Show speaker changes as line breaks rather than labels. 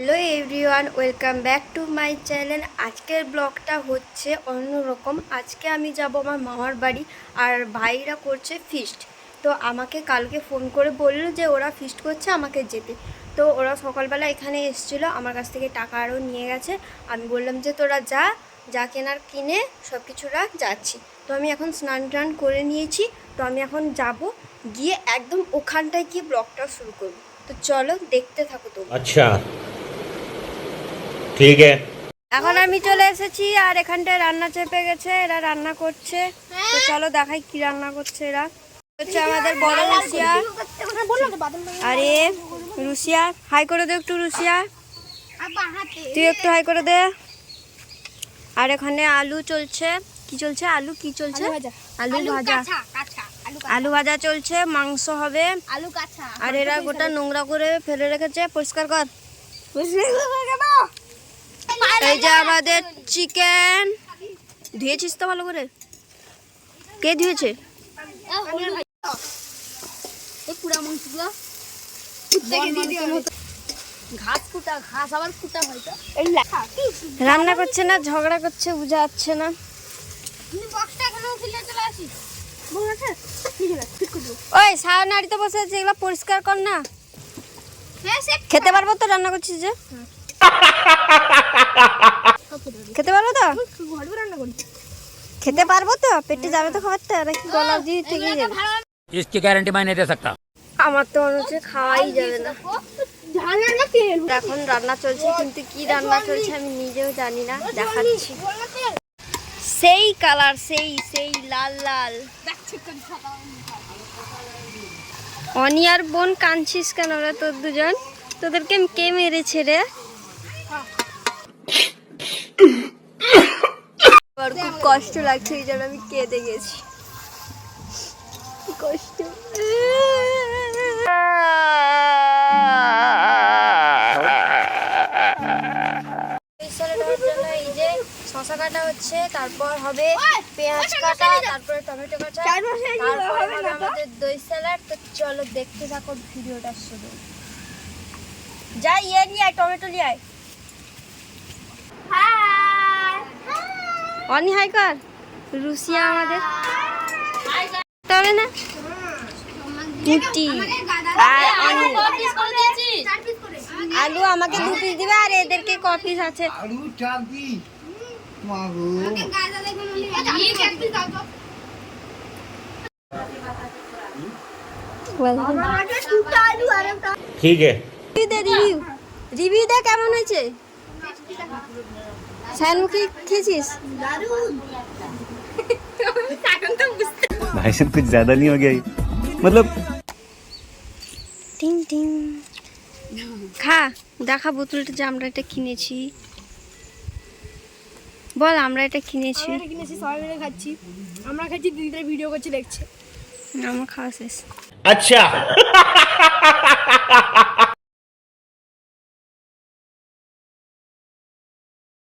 Hello everyone, welcome back to my channel. আজকের ব্লগটা হচ্ছে অন্যরকম। আজকে আমি যাব আমার মামার বাড়ি আর ভাইরা করছে ফিস্ট তো আমাকে কালকে ফোন করে বলল যে ওরা ফিস্ট করছে আমাকে যেতে। তো ওরা সকালবেলা এখানে এসেছিল, আমার কাছ থেকে টাকা আরও নিয়ে গেছে। আমি বললাম যে তোরা যা যা কেনার কিনে সব কিছুরা যাচ্ছি। তো আমি এখন স্নান টান করে নিয়েছি। তো আমি এখন যাব গিয়ে একদম ওখানটায় গিয়ে ব্লগটা শুরু করব। তো চলো দেখতে থাকো
তো আচ্ছা। ঠিক
এখন আমি চলে এসেছি আর এখানটায় রান্না চেপে গেছে এরা রান্না করছে। তো চলো দেখাই কি রান্না করছে এরা। হচ্ছে আমাদের বড় রুশিয়া। আরে রুশিয়া হাই করে দে একটু রুশিয়া। তুই একটু হাই করে দে। আর এখানে আলু চলছে। কি চলছে? আলু কি চলছে? আলু ভাজা। আলু ভাজা। চলছে মাংস হবে।
আলু কাঁচা।
আর এরা গোটা নোংরা করে ফেলে রেখেছে। পরিষ্কার কর। পরিষ্কার এই যে আমাদের চিকেন ধুয়েছিস তো ভালো করে? কে ধুয়েছে?
এই পুরা মাংসগুলো। ঘাস কুটা ঘাস আবার কুটা হয় তো।
রান্না করছে না ঝগড়া করছে বুঝা যাচ্ছে না। ওই সারা নাড়িতে বসে আছে এগুলো পরিষ্কার কর না।
হ্যাঁ
খেতে পারব তো রান্না করছিস যে? খেতে পারবো তো
ঘরে রান্না করি
খেতে পারবো তো পেটে যাবে তো খাবারটা নাকি গলা দিয়ে থেকে যাবে
इसकी गारंटी मैं नहीं दे सकता
আমার তো মনে হচ্ছে খাওয়াই যাবে না
ঝাল রান্না তেল
এখন রান্না চলছে কিন্তু কি রান্না চলছে আমি নিজেও জানি না দেখাচ্ছি সেই কালার সেই সেই লাল লাল অনিয়ার বোন কাঁদছিস কেন রে তোর দুজন তোদেরকে কে মেরেছে রে আমার খুব কষ্ট লাগছে এই জন্য আমি কেঁদে গেছি। কষ্ট। মিক্সারে এই যে শশা কাটা হচ্ছে তারপর হবে পেঁয়াজ কাটা তারপরে টমেটো কাটা। তারপর হবে আমাদের দই স্যালাড। তো চলো দেখতে থাকো ভিডিওটা শুরু। যাই ইয়ে নিয়ে আয় টমেটো নিয়ে আয়। অনি হাই কর। রুশিয়া আমাদের। তবে না? দুটি আর আলু। আমাকে দু পিস দিবে আর এদেরকে ক পিস আছে। ঠিক আছে রিভিউ রিভিউ দে কেমন হয়েছে? স্যানমুখী খেয়েছিস
भाई साहब कुछ ज्यादा नहीं हो गया ये? मतलब
টিং টিং খা দেখা বোতলটা যে আমরা এটা কিনেছি বল আমরা এটা কিনেছি
আমরা কিনেছি সবাই মিলে খাচ্ছি আমরা খাচ্ছি দিদিদের ভিডিও করছি দেখছে
আমার খাওয়া শেষ
अच्छा